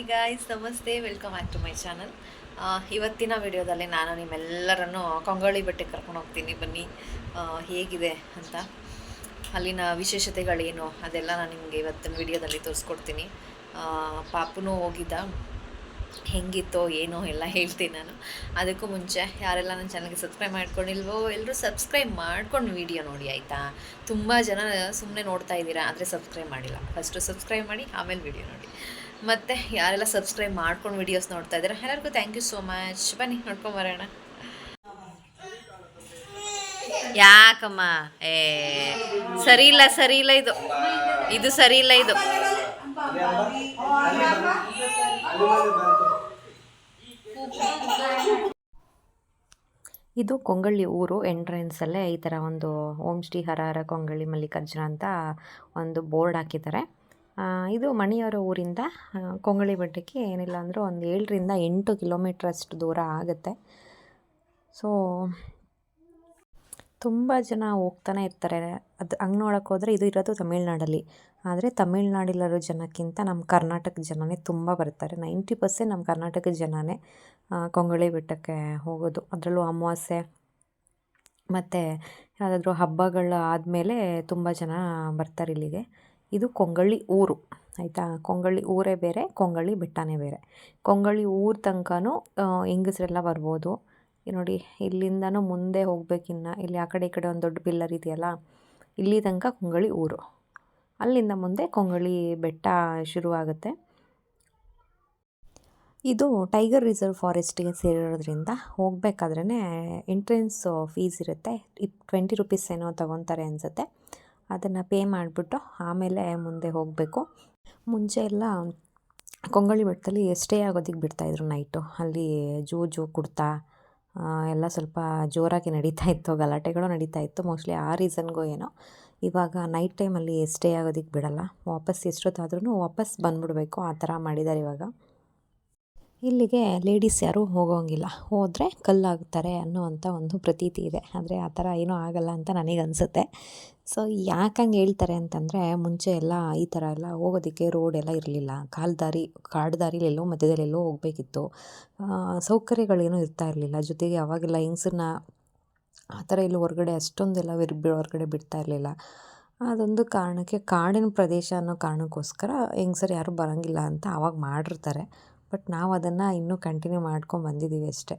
Hi guys ನಮಸ್ತೆ welcome back to my channel ಇವತ್ತಿನ ವಿಡಿಯೋದಲ್ಲಿ ನಾನು ನಿಮ್ಮೆಲ್ಲರನ್ನು ಕೊಂಗೋಳಿ ಬೆಟ್ಟಕ್ಕೆ ಕರ್ಕೊಂಡು ಹೋಗ್ತೀನಿ. ಬನ್ನಿ ಹೇಗಿದೆ ಅಂತ. ಅಲ್ಲಿನ ವಿಶೇಷತೆಗಳೇನು, ಅದೆಲ್ಲ ನಾನು ನಿಮಗೆ ಇವತ್ತಿನ ವಿಡಿಯೋದಲ್ಲಿ ತೋರಿಸ್ಕೊಡ್ತೀನಿ. ಪಾಪುನೂ ಹೋಗಿದ್ದ. ಹೆಂಗಿತ್ತೋ, ಏನೋ ಎಲ್ಲ ಹೇಳ್ತೀನಿ ನಾನು. ಅದಕ್ಕೂ ಮುಂಚೆ, ಯಾರೆಲ್ಲ ನನ್ನ ಚಾನಲ್ಗೆ ಸಬ್ಸ್ಕ್ರೈಬ್ ಮಾಡ್ಕೊಂಡಿಲ್ವೋ, ಎಲ್ಲರೂ ಸಬ್ಸ್ಕ್ರೈಬ್ ಮಾಡ್ಕೊಂಡು ವಿಡಿಯೋ ನೋಡಿ, ಆಯಿತಾ? ತುಂಬ ಜನ ಸುಮ್ಮನೆ ನೋಡ್ತಾ ಇದ್ದೀರಾ, ಆದರೆ ಸಬ್ಸ್ಕ್ರೈಬ್ ಮಾಡಿಲ್ಲ. ಫಸ್ಟು ಸಬ್ಸ್ಕ್ರೈಬ್ ಮಾಡಿ, ಆಮೇಲೆ ವಿಡಿಯೋ ನೋಡಿ. ಮತ್ತು ಯಾರೆಲ್ಲ ಸಬ್ಸ್ಕ್ರೈಬ್ ಮಾಡ್ಕೊಂಡು ವಿಡಿಯೋಸ್ ನೋಡ್ತಾ ಇದ್ದಾರೆ? ಎಲ್ಲರಿಗೂ ಥ್ಯಾಂಕ್ ಯು ಸೋ ಮಚ್ ಬನ್ನಿ ನೋಡ್ಕೊಂಬರೋಣ ಯಾಕಮ್ಮ? ಏ ಸರಿ ಇಲ್ಲ ಸರಿ ಇಲ್ಲ ಇದು. ಇದು ಸರಿ ಇಲ್ಲ ಇದು. ಇದು ಕೊಂಗಳ್ಳಿ ಊರು ಎಂಟ್ರೆನ್ಸಲ್ಲೇ ಈ ಥರ ಒಂದು ಓಂ ಶ್ರೀ ಹರಹರ ಕೊಂಗಳ್ಳಿ ಮಲ್ಲಿಕಾರ್ಜುನ ಅಂತ ಒಂದು ಬೋರ್ಡ್ ಹಾಕಿದ್ದಾರೆ. ಇದು ಮಣಿಯವರ ಊರಿಂದ ಕೊಂಗಳಿ ಬೆಟ್ಟಕ್ಕೆ ಏನಿಲ್ಲ ಅಂದರೂ ಒಂದು ಏಳರಿಂದ ಎಂಟು ಕಿಲೋಮೀಟ್ರ್ ಅಷ್ಟು ದೂರ ಆಗುತ್ತೆ. ಸೊ ತುಂಬ ಜನ ಹೋಗ್ತಾನೆ ಇರ್ತಾರೆ. ಅದು ಹಂಗೆ ನೋಡೋಕೆ ಹೋದರೆ ಇದು ಇರೋದು ತಮಿಳ್ನಾಡಲ್ಲಿ. ಆದರೆ ತಮಿಳ್ನಾಡಿಲಿರೋ ಜನಕ್ಕಿಂತ ನಮ್ಮ ಕರ್ನಾಟಕ ಜನನೇ ತುಂಬ ಬರ್ತಾರೆ. ನೈಂಟಿ ಪರ್ಸೆಂಟ್ ನಮ್ಮ ಕರ್ನಾಟಕದ ಜನನೇ ಕೊಂಗಳಿ ಬೆಟ್ಟಕ್ಕೆ ಹೋಗೋದು. ಅದರಲ್ಲೂ ಅಮಾವಾಸ್ಯೆ ಮತ್ತು ಯಾವುದಾದ್ರೂ ಹಬ್ಬಗಳು ಆದಮೇಲೆ ತುಂಬ ಜನ ಬರ್ತಾರೆ ಇಲ್ಲಿಗೆ. ಇದು ಕೊಂಗಳ್ಳಿ ಊರು, ಆಯಿತಾ? ಕೊಂಗಳ್ಳಿ ಊರೇ ಬೇರೆ ಕೊಂಗಳ್ಳಿ ಬೆಟ್ಟನೇ ಬೇರೆ. ಕೊಂಗಳ್ಳಿ ಊರ ತನಕನೂ ಹೆಂಗಸರೆಲ್ಲ ಬರ್ಬೋದು. ನೋಡಿ, ಇಲ್ಲಿಂದನೂ ಮುಂದೆ ಹೋಗ್ಬೇಕಿನ್ನ ಇಲ್ಲಿ ಆ ಕಡೆ ಈ ಕಡೆ ಒಂದು ದೊಡ್ಡ ಪಿಲ್ಲರ್ ಇದೆಯಲ್ಲ, ಇಲ್ಲಿ ತನಕ ಕೊಂಗಳಿ ಊರು. ಅಲ್ಲಿಂದ ಮುಂದೆ ಕೊಂಗಳಿ ಬೆಟ್ಟ ಶುರುವಾಗುತ್ತೆ. ಇದು ಟೈಗರ್ ರಿಸರ್ವ್ ಫಾರೆಸ್ಟಿಗೆ ಸೇರಿರೋದ್ರಿಂದ ಹೋಗಬೇಕಾದ್ರೇ ಎಂಟ್ರೆನ್ಸ್ ಫೀಸ್ ಇರುತ್ತೆ. ಇಪ್, ಟ್ವೆಂಟಿ ರುಪೀಸ್ ಏನೋ ತೊಗೊತಾರೆ ಅನಿಸುತ್ತೆ. ಅದನ್ನು ಪೇ ಮಾಡಿಬಿಟ್ಟು ಆಮೇಲೆ ಮುಂದೆ ಹೋಗಬೇಕು. ಮುಂಚೆ ಎಲ್ಲ ಕೊಂಗಳಿ ಬೆಟ್ಟದಲ್ಲಿ ಸ್ಟೇ ಆಗೋದಕ್ಕೆ ಬಿಡ್ತಾಯಿದ್ರು ನೈಟು ಅಲ್ಲಿ ಜೂಜು ಕುಡ್ತಾ ಆ, ಎಲ್ಲ ಸ್ವಲ್ಪ ಜೋರಾಗಿ ನಡೀತಾ ಇತ್ತು ಗಲಾಟೆಗಳು ನಡೀತಾ ಇತ್ತು. ಮೋಸ್ಟ್ಲಿ ಆ ರೀಸನ್ಗೂ ಏನೋ. ಇವಾಗ ನೈಟ್ ಟೈಮಲ್ಲಿ ಸ್ಟೇ ಆಗೋದಕ್ಕೆ ಬಿಡಲ್ಲ. ವಾಪಸ್ ಎಷ್ಟೊತ್ತಾದ್ರೂ ವಾಪಸ್ ಬಂದ್ಬಿಡಬೇಕು ಆ ಥರ ಮಾಡಿದ್ದಾರೆ ಇವಾಗ. ಇಲ್ಲಿಗೆ ಲೇಡೀಸ್ ಯಾರೂ ಹೋಗೋಂಗಿಲ್ಲ. ಹೋದರೆ ಕಲ್ಲಾಗ್ತಾರೆ ಅನ್ನೋವಂಥ ಒಂದು ಪ್ರತೀತಿ ಇದೆ. ಆದರೆ ಆ ಥರ ಏನೂ ಆಗಲ್ಲ ಅಂತ ನನಗೆ ಅನಿಸುತ್ತೆ ಸೊ ಹಂಗೆ ಹೇಳ್ತಾರೆ ಅಂತಂದರೆ, ಮುಂಚೆ ಎಲ್ಲ ಈ ಥರ ಎಲ್ಲ ಹೋಗೋದಕ್ಕೆ ರೋಡ್ ಎಲ್ಲ ಇರಲಿಲ್ಲ. ಕಾಲು ದಾರಿ ಕಾಡು ದಾರಿಲೆಲ್ಲೋ ಮಧ್ಯದಲ್ಲೆಲ್ಲೋ ಹೋಗಬೇಕಿತ್ತು. ಸೌಕರ್ಯಗಳೇನೂ ಇರ್ತಾ ಇರಲಿಲ್ಲ. ಜೊತೆಗೆ ಅವಾಗೆಲ್ಲ ಹೆಂಗಸನ್ನ ಆ ಥರ ಇಲ್ಲಿ ಹೊರಗಡೆ ಅಷ್ಟೊಂದೆಲ್ಲ ವಿರ್ ಹೊರಗಡೆ ಬಿಡ್ತಾ ಇರಲಿಲ್ಲ. ಅದೊಂದು ಕಾರಣಕ್ಕೆ ಕಾಡಿನ ಪ್ರದೇಶ ಅನ್ನೋ ಕಾರಣಕ್ಕೋಸ್ಕರ ಹೆಂಗ್ಸರು ಯಾರೂ ಬರೋಂಗಿಲ್ಲ ಅಂತ ಆವಾಗ ಮಾಡಿರ್ತಾರೆ. ಬಟ್ ನಾವು ಅದನ್ನು ಇನ್ನೂ ಕಂಟಿನ್ಯೂ ಮಾಡ್ಕೊಂಡು ಬಂದಿದ್ದೀವಿ ಅಷ್ಟೇ.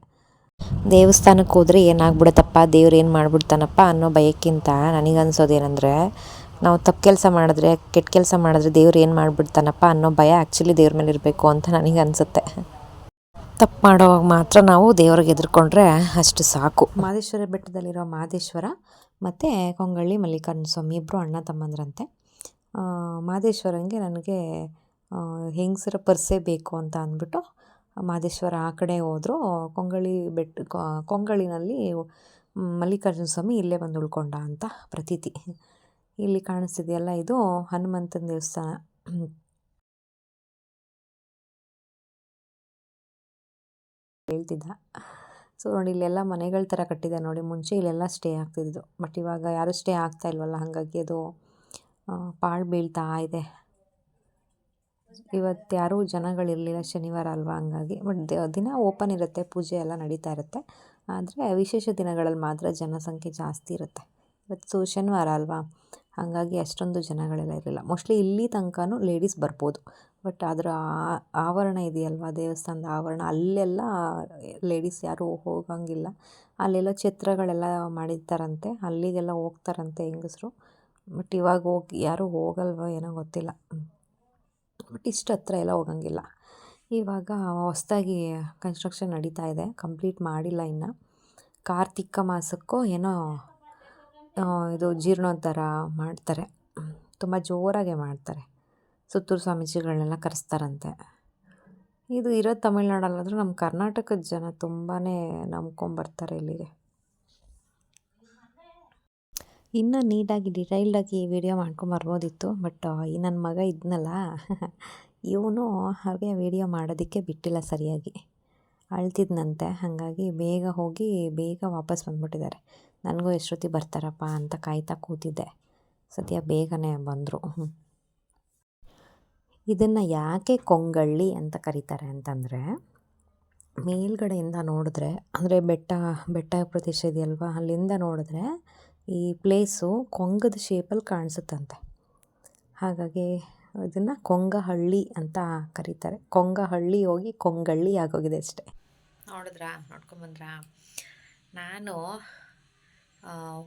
ದೇವಸ್ಥಾನಕ್ಕೆ ಹೋದರೆ ಏನಾಗ್ಬಿಡುತ್ತಪ್ಪ? ದೇವ್ರು ಏನು ಮಾಡ್ಬಿಡ್ತಾನಪ್ಪ ಅನ್ನೋ ಭಯಕ್ಕಿಂತ ನನಗನ್ಸೋದೇನೆಂದರೆ, ನಾವು ತಪ್ಪು ಕೆಲಸ ಮಾಡಿದ್ರೆ, ಕೆಟ್ಟ ಕೆಲಸ ಮಾಡಿದ್ರೆ ದೇವ್ರು ಏನು ಮಾಡಿಬಿಡ್ತಾನಪ್ಪ ಅನ್ನೋ ಭಯ ಆ್ಯಕ್ಚುಲಿ ದೇವ್ರ ಮೇಲೆ ಇರಬೇಕು ಅಂತ ನನಗೆ ಅನಿಸುತ್ತೆ ತಪ್ಪು ಮಾಡೋವಾಗ ಮಾತ್ರ ನಾವು ದೇವ್ರಿಗೆ ಎದುರ್ಕೊಂಡ್ರೆ ಅಷ್ಟು ಸಾಕು. ಮಾದೇಶ್ವರ ಬೆಟ್ಟದಲ್ಲಿರೋ ಮಾದೇಶ್ವರ ಮತ್ತು ಕೊಂಗಳ್ಳಿ ಮಲ್ಲಿಕಾರ್ಜುನ ಸ್ವಾಮಿ ಇಬ್ಬರು ಅಣ್ಣ ತಮ್ಮಂದ್ರಂತೆ. ಮಾದೇಶ್ವರಂಗೆ ನನಗೆ ಹೆಂಗಸರ ಪರ್ಸೆ ಬೇಕು ಅಂತ ಅಂದ್ಬಿಟ್ಟು ಮಾದೇಶ್ವರ ಆ ಕಡೆ ಹೋದರು. ಕೊಂಗಳಿ ಬೆಟ್ಟ ಕೊಂಗಳಿನಲ್ಲಿ ಮಲ್ಲಿಕಾರ್ಜುನ ಸ್ವಾಮಿ ಇಲ್ಲೇ ಬಂದು ಉಳ್ಕೊಂಡ ಅಂತ ಪ್ರತೀತಿ. ಇಲ್ಲಿ ಕಾಣಿಸ್ತಿದೆಯಲ್ಲ ಇದು ಹನುಮಂತನ ದೇವಸ್ಥಾನ. ಹೇಳ್ತಿದ್ದ. ಸೊ ನೋಡಿ, ಇಲ್ಲೆಲ್ಲ ಮನೆಗಳ ಥರ ಕಟ್ಟಿದೆ ನೋಡಿ, ಮುಂಚೆ ಇಲ್ಲೆಲ್ಲ ಸ್ಟೇ ಆಗ್ತಿದ್ದು ಬಟ್ ಇವಾಗ ಯಾರೂ ಸ್ಟೇ ಆಗ್ತಾ ಇಲ್ವಲ್ಲ, ಹಾಗಾಗಿ ಅದು ಪಾಳು ಬೀಳ್ತಾ ಇದೆ. ಇವತ್ತು ಯಾರೂ ಜನಗಳಿರಲಿಲ್ಲ ಶನಿವಾರ ಅಲ್ವಾ ಹಂಗಾಗಿ. ಬಟ್ ದಿನ ಓಪನ್ ಇರುತ್ತೆ, ಪೂಜೆ ಎಲ್ಲ ನಡೀತಾ ಇರುತ್ತೆ. ಆದರೆ ವಿಶೇಷ ದಿನಗಳಲ್ಲಿ ಮಾತ್ರ ಜನಸಂಖ್ಯೆ ಜಾಸ್ತಿ ಇರುತ್ತೆ. ಇವತ್ತು ಶನಿವಾರ ಅಲ್ವಾ? ಹಾಗಾಗಿ ಅಷ್ಟೊಂದು ಜನಗಳೆಲ್ಲ ಇರಲಿಲ್ಲ. ಮೋಸ್ಟ್ಲಿ ಇಲ್ಲಿ ತನಕನೂ ಲೇಡೀಸ್ ಬರ್ಬೋದು. ಬಟ್ ಅದರ ಆವರಣ ಇದೆಯಲ್ವಾ? ದೇವಸ್ಥಾನದ ಆವರಣ? ಅಲ್ಲೆಲ್ಲ ಲೇಡೀಸ್ ಯಾರೂ ಹೋಗಂಗಿಲ್ಲ. ಅಲ್ಲೆಲ್ಲ ಛತ್ರಗಳೆಲ್ಲ ಮಾಡಿರ್ತಾರಂತೆ ಅಲ್ಲಿಗೆಲ್ಲ ಹೋಗ್ತಾರಂತೆ ಹೆಂಗಸರು. ಬಟ್ ಇವಾಗ ಹೋಗಿ ಯಾರೂ ಹೋಗಲ್ವೋ ಏನೋ ಗೊತ್ತಿಲ್ಲ. ಬಟ್ ಇಷ್ಟು ಹತ್ರ ಎಲ್ಲ ಹೋಗಂಗಿಲ್ಲ. ಇವಾಗ ಹೊಸ್ದಾಗಿ ಕನ್ಸ್ಟ್ರಕ್ಷನ್ ನಡೀತಾ ಇದೆ. ಕಂಪ್ಲೀಟ್ ಮಾಡಿಲ್ಲ ಇನ್ನು. ಕಾರ್ತಿಕ ಮಾಸಕ್ಕೋ ಏನೋ ಇದು ಜೀರ್ಣೋದ್ಧಾರ ಮಾಡ್ತಾರೆ. ತುಂಬ ಜೋರಾಗೆ ಮಾಡ್ತಾರೆ. ಸುತ್ತೂರು ಸ್ವಾಮೀಜಿಗಳನ್ನೆಲ್ಲ ಕರೆಸ್ತಾರಂತೆ. ಇದು ಇರೋದು ತಮಿಳ್ನಾಡಲ್ಲಾದರೂ ನಮ್ಮ ಕರ್ನಾಟಕದ ಜನ ತುಂಬಾ ನಂಬ್ಕೊಂಬರ್ತಾರೆ ಇಲ್ಲಿಗೆ. ಇನ್ನು ನೀಟಾಗಿ ಡಿಟೈಲ್ಡಾಗಿ ವಿಡಿಯೋ ಮಾಡ್ಕೊಂಬರ್ಬೋದಿತ್ತು ಬಟ್ ಈ ನನ್ನ ಮಗ ಇದ್ನಲ್ಲ, ಇವನು ಹಾಗೆ ವಿಡಿಯೋ ಮಾಡೋದಕ್ಕೆ ಬಿಟ್ಟಿಲ್ಲ ಸರಿಯಾಗಿ. ಅಳ್ತಿದ್ನಂತೆ, ಹಾಗಾಗಿ ಬೇಗ ಹೋಗಿ ಬೇಗ ವಾಪಸ್ ಬಂದ್ಬಿಟ್ಟಿದ್ದಾರೆ. ನನಗೂ ಎಷ್ಟೊತ್ತಿ ಬರ್ತಾರಪ್ಪ ಅಂತ ಕಾಯ್ತಾ ಕೂತಿದ್ದೆ. ಸದ್ಯ ಬೇಗನೆ ಬಂದರು. ಇದನ್ನು ಯಾಕೆ ಕೊಂಗಳ್ಳಿ ಅಂತ ಕರೀತಾರೆ ಅಂತಂದರೆ, ಮೇಲ್ಗಡೆಯಿಂದ ನೋಡಿದ್ರೆ, ಅಂದರೆ ಬೆಟ್ಟ ಬೆಟ್ಟ ಪ್ರದೇಶ ಇದೆಯಲ್ವಾ, ಅಲ್ಲಿಂದ ನೋಡಿದ್ರೆ ಈ ಪ್ಲೇಸು ಕೊಂಗದ ಶೇಪಲ್ಲಿ ಕಾಣಿಸುತ್ತಂತೆ. ಹಾಗಾಗಿ ಇದನ್ನು ಕೊಂಗಹಳ್ಳಿ ಅಂತ ಕರೀತಾರೆ. ಕೊಂಗಹಳ್ಳಿ ಹೋಗಿ ಕೊಂಗಳ್ಳಿ ಆಗೋಗಿದೆ ಅಷ್ಟೆ. ನೋಡಿದ್ರಾ? ನೋಡ್ಕೊಂಬಂದ್ರಾ? ನಾನು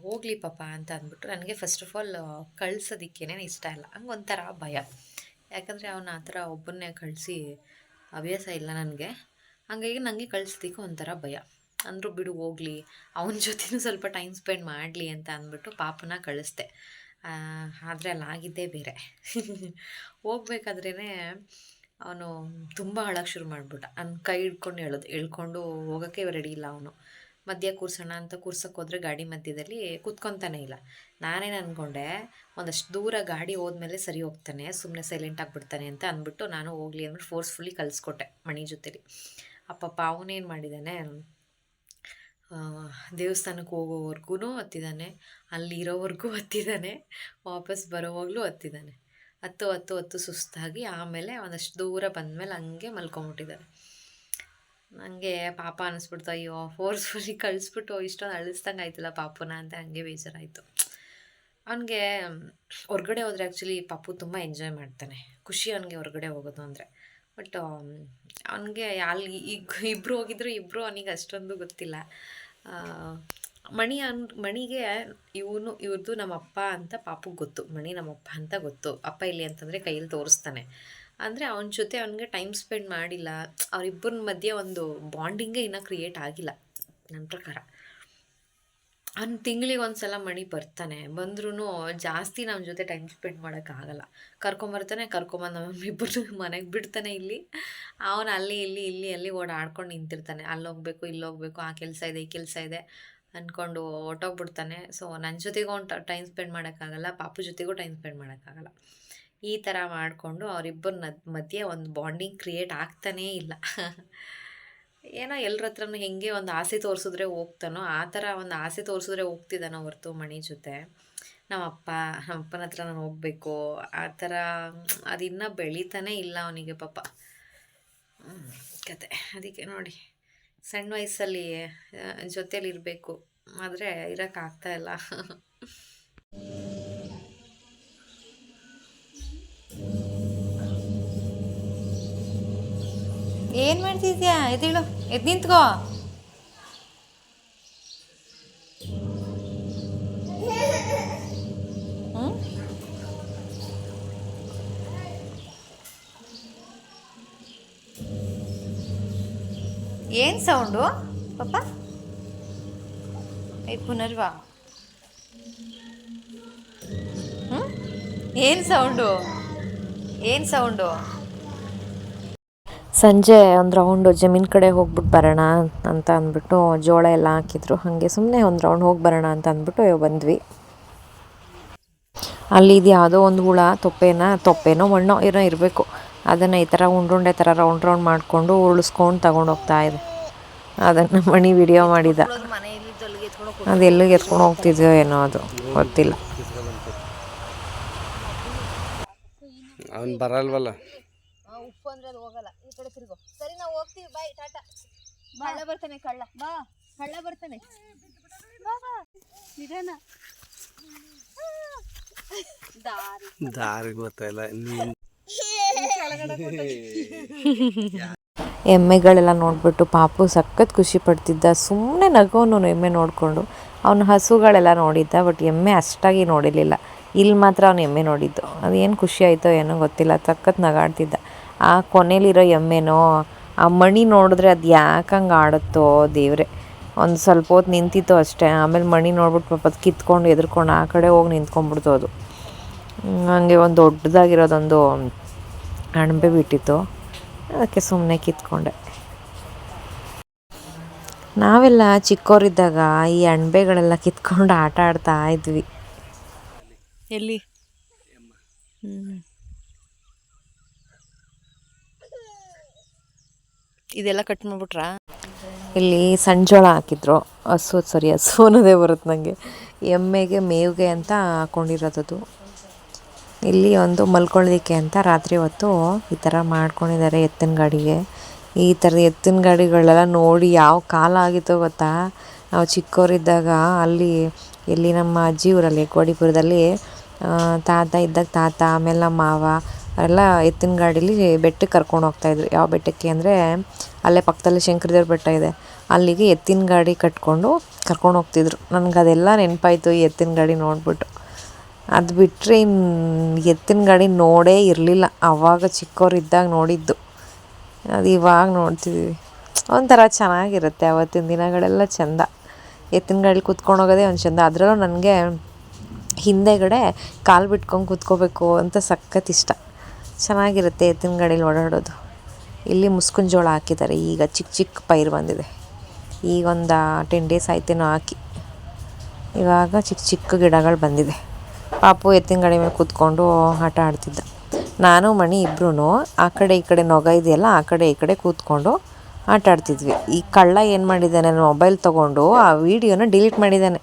ಹೋಗಲಿ ಪಾಪ ಅಂತ ಅಂದ್ಬಿಟ್ಟು ನನಗೆ ಫಸ್ಟ್ ಆಫ್ ಆಲ್ ಕಳ್ಸೋದಕ್ಕೇನೆ ಇಷ್ಟ ಇಲ್ಲ. ಹಂಗೆ ಒಂಥರ ಭಯ. ಯಾಕಂದರೆ ಅವನ ಆ ಥರ ಒಬ್ಬನ್ನೇ ಕಳಿಸಿ ಹವ್ಯಾಸ ಇಲ್ಲ ನನಗೆ. ಹಂಗಾಗಿ ನನಗೆ ಕಳ್ಸೋದಕ್ಕೆ ಒಂಥರ ಭಯ. ಅಂದರೂ ಬಿಡು ಹೋಗಲಿ, ಅವನ ಜೊತೆನೂ ಸ್ವಲ್ಪ ಟೈಮ್ ಸ್ಪೆಂಡ್ ಮಾಡಲಿ ಅಂತ ಅಂದ್ಬಿಟ್ಟು ಪಾಪನ ಕಳಿಸ್ದೆ. ಆದರೆ ಅಲ್ಲಿ ಆಗಿದ್ದೇ ಬೇರೆ. ಹೋಗ್ಬೇಕಾದ್ರೇ ಅವನು ತುಂಬ ಅಳಕ್ಕೆ ಶುರು ಮಾಡಿಬಿಟ್ಟ. ಅನ್ ಕೈ ಹಿಡ್ಕೊಂಡು ಹೇಳೋದು ಎಳ್ಕೊಂಡು ಹೋಗೋಕ್ಕೆ ರೆಡಿ ಇಲ್ಲ ಅವನು. ಮಧ್ಯ ಕೂರ್ಸೋಣ ಅಂತ ಕೂರ್ಸೋಕೆ ಹೋದರೆ ಗಾಡಿ ಮಧ್ಯದಲ್ಲಿ ಕೂತ್ಕೊತಾನೆ ಇಲ್ಲ. ನಾನೇನು ಅಂದ್ಕೊಂಡೆ ಒಂದಷ್ಟು ದೂರ ಗಾಡಿ ಹೋದ್ಮೇಲೆ ಸರಿ ಹೋಗ್ತಾನೆ ಸುಮ್ಮನೆ ಸೈಲೆಂಟ್ ಆಗಿಬಿಡ್ತಾನೆ ಅಂತ ಅಂದ್ಬಿಟ್ಟು ನಾನು ಹೋಗಲಿ ಅಂದ್ಬಿಟ್ಟು ಫೋರ್ಸ್ಫುಲ್ಲಿ ಕಲಿಸ್ಕೊಟ್ಟೆ ಮಣಿ ಜೊತೆಲಿ. ಅಪ್ಪಪ್ಪ, ಅವನೇನು ಮಾಡಿದ್ದಾನೆ ದೇವಸ್ಥಾನಕ್ಕೆ ಹೋಗೋವರೆಗೂ ಹತ್ತಿದ್ದಾನೆ ಅಲ್ಲಿ ಇರೋವರೆಗೂ ಹತ್ತಿದ್ದಾನೆ ವಾಪಸ್ ಬರೋವಾಗಲೂ ಹತ್ತಿದ್ದಾನೆ ಹತ್ತು ಹತ್ತು ಹತ್ತು ಸುಸ್ತಾಗಿ ಆಮೇಲೆ ಒಂದಷ್ಟು ದೂರ ಬಂದಮೇಲೆ ಹಂಗೆ ಮಲ್ಕೊಂಬಿಟ್ಟಿದ್ದಾರೆ ನನಗೆ ಪಾಪ ಅನ್ನಿಸ್ಬಿಡ್ತು ಅಯ್ಯೋ ಫೋರ್ಸ್ಫುಲಿ ಕಳಿಸ್ಬಿಟ್ಟು ಇಷ್ಟೊಂದು ಅಳಿಸ್ದಂಗೆ ಆಯ್ತಲ್ಲ ಪಾಪುನ ಅಂತ ಹಂಗೆ ಬೇಜಾರಾಯಿತು. ಅವನಿಗೆ ಹೊರ್ಗಡೆ ಹೋದರೆ ಆ್ಯಕ್ಚುಲಿ ಪಾಪು ತುಂಬ ಎಂಜಾಯ್ ಮಾಡ್ತಾನೆ. ಖುಷಿ ಅವನಿಗೆ ಹೊರಗಡೆ ಹೋಗೋದು ಅಂದರೆ. ಬಟ್ ಅವನಿಗೆ ಅಲ್ಲಿ ಈಗ ಇಬ್ಬರು ಹೋಗಿದ್ರು ಇಬ್ಬರು ಅವನಿಗೆ ಅಷ್ಟೊಂದು ಗೊತ್ತಿಲ್ಲ. ಮಣಿ ಅನ್, ಮಣಿಗೆ ಇವನು ಇವ್ರದ್ದು ನಮ್ಮ ಅಪ್ಪ ಅಂತ ಪಾಪುಗೆ ಗೊತ್ತು. ಮಣಿ ನಮ್ಮಪ್ಪ ಅಂತ ಗೊತ್ತು. ಅಪ್ಪ ಇಲ್ಲಿ ಅಂತಂದರೆ ಕೈಯಲ್ಲಿ ತೋರಿಸ್ತಾನೆ. ಅಂದರೆ ಅವನ ಜೊತೆ ಅವನಿಗೆ ಟೈಮ್ ಸ್ಪೆಂಡ್ ಮಾಡಿಲ್ಲ. ಅವರಿಬ್ಬರ ಮಧ್ಯೆ ಒಂದು ಬಾಂಡಿಂಗೇ ಇನ್ನೂ ಕ್ರಿಯೇಟ್ ಆಗಿಲ್ಲ. ನನ್ನ ಪ್ರಕಾರ. ಅವ್ನು ತಿಂಗಳಿಗೆ ಒಂದು ಸಲ ಮಣಿ ಬರ್ತಾನೆ. ಬಂದ್ರೂ ಜಾಸ್ತಿ ನಮ್ಮ ಜೊತೆ ಟೈಮ್ ಸ್ಪೆಂಡ್ ಮಾಡೋಕ್ಕಾಗಲ್ಲ ಕರ್ಕೊಂಬರ್ತಾನೆ, ಕರ್ಕೊಂಬಂದು ನಮ್ಮ ಇಬ್ಬರು ಮನೆಗೆ ಬಿಡ್ತಾನೆ ಇಲ್ಲಿ. ಅವನು ಅಲ್ಲಿ, ಇಲ್ಲಿ ಇಲ್ಲಿ, ಅಲ್ಲಿ ಓಡಾಡ್ಕೊಂಡು ನಿಂತಿರ್ತಾನೆ. ಅಲ್ಲಿ ಹೋಗ್ಬೇಕು ಇಲ್ಲಿ ಹೋಗ್ಬೇಕು ಆ ಕೆಲಸ ಇದೆ, ಈ ಕೆಲಸ ಇದೆ ಅಂದ್ಕೊಂಡು ಹೊಟ್ಟೋಗ್ಬಿಡ್ತಾನೆ ಸೊ ನನ್ನ ಜೊತೆಗೂ ಅವ್ನು ಟೈಮ್ ಸ್ಪೆಂಡ್ ಮಾಡೋಕ್ಕಾಗಲ್ಲ ಪಾಪು ಜೊತೆಗೂ ಟೈಮ್ ಸ್ಪೆಂಡ್ ಮಾಡೋಕ್ಕಾಗಲ್ಲ ಈ ಥರ ಮಾಡಿಕೊಂಡು ಅವರಿಬ್ಬರ ಮಧ್ಯೆ ಒಂದು ಬಾಂಡಿಂಗ್ ಕ್ರಿಯೇಟ್ ಆಗ್ತಾನೇ ಇಲ್ಲ. ಏನೋ ಎಲ್ಲರ ಹತ್ರನೂ ಹೆಂಗೆ ಒಂದು ಆಸೆ ತೋರಿಸಿದ್ರೆ ಹೋಗ್ತಾನೋ, ಆ ಥರ ಒಂದು ಆಸೆ ತೋರಿಸಿದ್ರೆ ಹೋಗ್ತಿದ್ದಾನೋ ಹೊರ್ತು ಮಣಿ ಜೊತೆ. ನಮ್ಮಪ್ಪ, ನಮ್ಮಪ್ಪನ ಹತ್ರ ನಾನು ಹೋಗ್ಬೇಕು. ಆ ಥರ ಅದಿನ್ನೂ ಬೆಳೀತಾನೆ ಇಲ್ಲ ಅವನಿಗೆ ಪಾಪ. ಕತೆ. ಅದಕ್ಕೆ ನೋಡಿ, ಸಣ್ಣ ವಯಸ್ಸಲ್ಲಿ ಜೊತೇಲಿ ಇರಬೇಕು ಆದರೆ ಇರೋಕ್ಕಾಗ್ತಾ ಏನು ಮಾಡ್ತಿದ್ಯಾ ಎದ್ದೇಳು ಎದ್ದು ನಿಂತ್ಕೋ ಏನು ಸೌಂಡು ಪಾಪ ಏ ಪುನರ್ವಾ ಹ್ಞೂ ಏನು ಸೌಂಡು ಏನು ಸೌಂಡು ಸಂಜೆ ಒಂದು ರೌಂಡು ಜಮೀನು ಕಡೆ ಹೋಗ್ಬಿಟ್ಟು ಬರೋಣ ಅಂತ ಅಂದ್ಬಿಟ್ಟು ಜೋಳ ಎಲ್ಲ ಹಾಕಿದ್ರು. ಹಾಗೆ ಸುಮ್ಮನೆ ಒಂದು ರೌಂಡ್ ಹೋಗಿ ಬರೋಣ ಅಂತ ಅಂದ್ಬಿಟ್ಟು ಬಂದ್ವಿ. ಅಲ್ಲಿ ಇದು ಯಾವುದೋ ಒಂದು ಹುಳ, ತೊಪ್ಪೆನ, ತೊಪ್ಪೆನೋ ಮಣ್ಣೋ ಏನೋ ಇರಬೇಕು. ಅದನ್ನು ಈ ಥರ ಉಂಡುಂಡೆ ಥರ ರೌಂಡ್ ರೌಂಡ್ ಮಾಡಿಕೊಂಡು ಉರುಳಿಸ್ಕೊಂಡು ತಗೊಂಡು ಹೋಗ್ತಾ ಇದೆ ಅದನ್ನು ಮಣಿ ವಿಡಿಯೋ ಮಾಡಿದ. ಅದು ಎಲ್ಲಿಗೆ ಎತ್ಕೊಂಡು ಹೋಗ್ತಿದ್ಯೋ ಏನೋ ಅದು, ಗೊತ್ತಿಲ್ಲ. ಅವನು ಬರಲ್ವಲ್ಲ? ಉಪ್ಪು ಅಂದ್ರೆ ಅದು ಹೋಗಲ್ಲ. ಈ ಕಡೆ ತಿರುಗೋ. ಸರಿ ನಾವು ಹೋಗ್ತೀವಿ. ಬಾಯ್ ಟಾಟಾ ಕಳ್ಳ ಬರ್ತಾನೆ ಕಳ್ಳ. ಬಾ. ಕಳ್ಳ ಬರ್ತಾನೆ. ಬಾ ಬಾ. ನಿಧಾನ. ದಾರಿ. ದಾರಿ ಗೊತ್ತಿಲ್ಲ ನೀನು ಎಮ್ಮೆಗಳೆಲ್ಲ ನೋಡಿಬಿಟ್ಟು ಪಾಪು ಸಖತ್ ಖುಷಿ ಪಡ್ತಿದ್ದ. ಸುಮ್ಮನೆ ನಗೋನು ಎಮ್ಮೆ ನೋಡಿಕೊಂಡು. ಅವನ ಹಸುಗಳೆಲ್ಲ ನೋಡಿದ್ದ ಬಟ್ ಎಮ್ಮೆ ಅಷ್ಟಾಗಿ ನೋಡಿರಲಿಲ್ಲ. ಇಲ್ಲಿ ಮಾತ್ರ ಅವನು ಎಮ್ಮೆ ನೋಡಿದ್ದು. ಅದೇನು ಖುಷಿ ಆಯಿತೋ ಏನೋ ಗೊತ್ತಿಲ್ಲ. ಸಖತ್ ನಗಾಡ್ತಿದ್ದ. ಆ ಕೊನೆಯಲ್ಲಿರೋ ಎಮ್ಮೆನೋ ಆ ಮಣಿ ನೋಡಿದ್ರೆ ಅದು ಯಾಕಂಗೆ ಆಡುತ್ತೋ ದೇವ್ರೆ. ಒಂದು ಸ್ವಲ್ಪ ಹೊತ್ತು ನಿಂತಿತ್ತು ಅಷ್ಟೇ. ಆಮೇಲೆ ಮಣಿ ನೋಡ್ಬಿಟ್ಟು ಪಾಪ ಅದು ಕಿತ್ಕೊಂಡು ಎದ್ರುಕೊಂಡು ಆ ಕಡೆ ಹೋಗಿ ನಿಂತ್ಕೊಂಡ್ಬಿಡ್ತು ಅದು. ಹಂಗೆ ಒಂದು ದೊಡ್ಡದಾಗಿರೋದೊಂದು ಅಣಬೆ ಬಿಟ್ಟಿತ್ತು. ಅದಕ್ಕೆ ಸುಮ್ಮನೆ ಕಿತ್ಕೊಂಡೆ. ನಾವೆಲ್ಲ ಚಿಕ್ಕವರಿದ್ದಾಗ ಈ ಅಣಬೆಗಳೆಲ್ಲ ಕಿತ್ಕೊಂಡು ಆಟ ಆಡ್ತಾ ಇದ್ವಿ. ಎಲ್ಲಿ? ಇದೆಲ್ಲ ಕಟ್ ಮಾಡ್ಬಿಟ್ರಾ? ಇಲ್ಲಿ ಸಂಜೋಳ ಹಾಕಿದ್ರು. ಹಸು ಸಾರಿ ಹಸು ಅನ್ನೋದೇ ಬರುತ್ತೆ ನನಗೆ ಎಮ್ಮೆಗೆ, ಮೇವಿಗೆ ಅಂತ ಹಾಕೊಂಡಿರೋದದು. ಇಲ್ಲಿ ಒಂದು ಮಲ್ಕೊಳ್ಳೋದಕ್ಕೆ ಅಂತ ರಾತ್ರಿ ಹೊತ್ತು ಈ ಥರ ಮಾಡ್ಕೊಂಡಿದ್ದಾರೆ ಎತ್ತಿನ ಗಾಡಿಗೆ. ಈ ಥರದ ಎತ್ತಿನ ಗಾಡಿಗಳೆಲ್ಲ ನೋಡಿ ಯಾವ ಕಾಲ ಆಗಿತ್ತೋ ಗೊತ್ತಾ? ನಾವು ಚಿಕ್ಕವರಿದ್ದಾಗ ಅಲ್ಲಿ, ಇಲ್ಲಿ ನಮ್ಮ ಅಜ್ಜಿ ಊರಲ್ಲಿ ಕೋಡಿಪುರದಲ್ಲಿ ತಾತ ಇದ್ದಾಗ ತಾತ, ಆಮೇಲೆ ನಮ್ಮ ಮಾವ ಎಲ್ಲ ಎತ್ತಿನ ಗಾಡೀಲಿ ಬೆಟ್ಟಕ್ಕೆ ಕರ್ಕೊಂಡು ಹೋಗ್ತಾಯಿದ್ರು ಯಾವ ಬೆಟ್ಟಕ್ಕೆ ಅಂದರೆ ಅಲ್ಲೇ ಪಕ್ಕದಲ್ಲಿ ಶಂಕರದೇವ್ರ ಬೆಟ್ಟ ಇದೆ. ಅಲ್ಲಿಗೆ ಎತ್ತಿನ ಗಾಡಿ ಕಟ್ಕೊಂಡು ಕರ್ಕೊಂಡು ಹೋಗ್ತಿದ್ರು. ನನಗೆ ಅದೆಲ್ಲ ನೆನಪಾಯಿತು ಈ ಎತ್ತಿನ ಗಾಡಿ ನೋಡಿಬಿಟ್ಟು. ಅದು ಬಿಟ್ಟರೆ ಇನ್ನು ಎತ್ತಿನ ಗಾಡಿ ನೋಡೇ ಇರಲಿಲ್ಲ. ಆವಾಗ ಚಿಕ್ಕವರಿದ್ದಾಗ ನೋಡಿದ್ದು. ಅದು ಇವಾಗ ನೋಡ್ತಿದ್ದೀವಿ ಒಂಥರ ಚೆನ್ನಾಗಿರುತ್ತೆ ಅವತ್ತಿನ ದಿನಗಳೆಲ್ಲ ಚೆಂದ. ಎತ್ತಿನ ಗಾಡೀಲಿ ಕೂತ್ಕೊಂಡು ಹೋಗೋದೇ ಒಂದು ಚೆಂದ. ಅದರಲ್ಲೂ ನನಗೆ ಹಿಂದೆಗಡೆ ಕಾಲು ಬಿಟ್ಕೊಂಡು ಕೂತ್ಕೋಬೇಕು ಅಂತ ಸಖತ್ ಇಷ್ಟ. ಚೆನ್ನಾಗಿರುತ್ತೆ ಎತ್ತಿನ ಗಾಡೀಲಿ ಓಡಾಡೋದು. ಇಲ್ಲಿ ಮುಸ್ಕಿನ ಜೋಳ ಹಾಕಿದ್ದಾರೆ. ಈಗ ಚಿಕ್ಕ ಚಿಕ್ಕ ಪೈರು ಬಂದಿದೆ. ಈಗ ಒಂದು ಟೆನ್ ಡೇಸ್ ಆಯ್ತೇನೋ ಹಾಕಿ. ಇವಾಗ ಚಿಕ್ಕ ಚಿಕ್ಕ ಗಿಡಗಳು ಬಂದಿದೆ. ಪಾಪು ಎತ್ತಿನ ಗಾಡಿ ಮೇಲೆ ಕೂತ್ಕೊಂಡು ಆಟ ಆಡ್ತಿದ್ದ. ನಾನು, ಮಣಿ ಇಬ್ಬರೂ ಆ ಕಡೆ ಈ ಕಡೆ ನೊಗ ಇದೆಯಲ್ಲ, ಆ ಕಡೆ ಈ ಕಡೆ ಕೂತ್ಕೊಂಡು ಆಟ ಆಡ್ತಿದ್ವಿ. ಈ ಕಳ್ಳ ಏನು ಮಾಡಿದ್ದಾನೆ? ಮೊಬೈಲ್ ತೊಗೊಂಡು ಆ ವಿಡಿಯೋನ ಡಿಲೀಟ್ ಮಾಡಿದ್ದಾನೆ.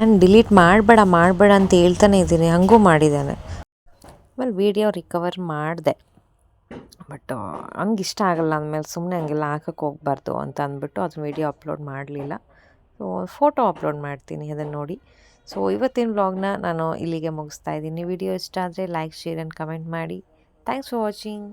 ನಾನು ಡಿಲೀಟ್ ಮಾಡಬೇಡ ಮಾಡಬೇಡ ಅಂತ ಹೇಳ್ತಾನೆ ಇದ್ದೀನಿ. ಹಂಗೂ ಮಾಡಿದ್ದಾನೆ. ಆಮೇಲೆ ವೀಡಿಯೋ ರಿಕವರ್ ಮಾಡಿದೆ. ಬಟ್ ಹಂಗೆ ಇಷ್ಟ ಆಗಲ್ಲ ಅಂದಮೇಲೆ ಸುಮ್ಮನೆ ಹಂಗೆಲ್ಲ ಹಾಕಕ್ಕೆ ಹೋಗ್ಬಾರ್ದು ಅಂತ ಅಂದ್ಬಿಟ್ಟು ಅದನ್ನ ವೀಡಿಯೋ ಅಪ್ಲೋಡ್ ಮಾಡಲಿಲ್ಲ. ಸೊ ಫೋಟೋ ಅಪ್ಲೋಡ್ ಮಾಡ್ತೀನಿ ಅದನ್ನು ನೋಡಿ. ಸೊ ಇವತ್ತಿನ ವ್ಲಾಗ್ನ ನಾನು ಇಲ್ಲಿಗೆ ಮುಗಿಸ್ತಾ ಇದ್ದೀನಿ. ವಿಡಿಯೋ ಇಷ್ಟ ಆದರೆ ಲೈಕ್, ಶೇರ್ ಆ್ಯಂಡ್ ಕಮೆಂಟ್ ಮಾಡಿ. Thanks for watching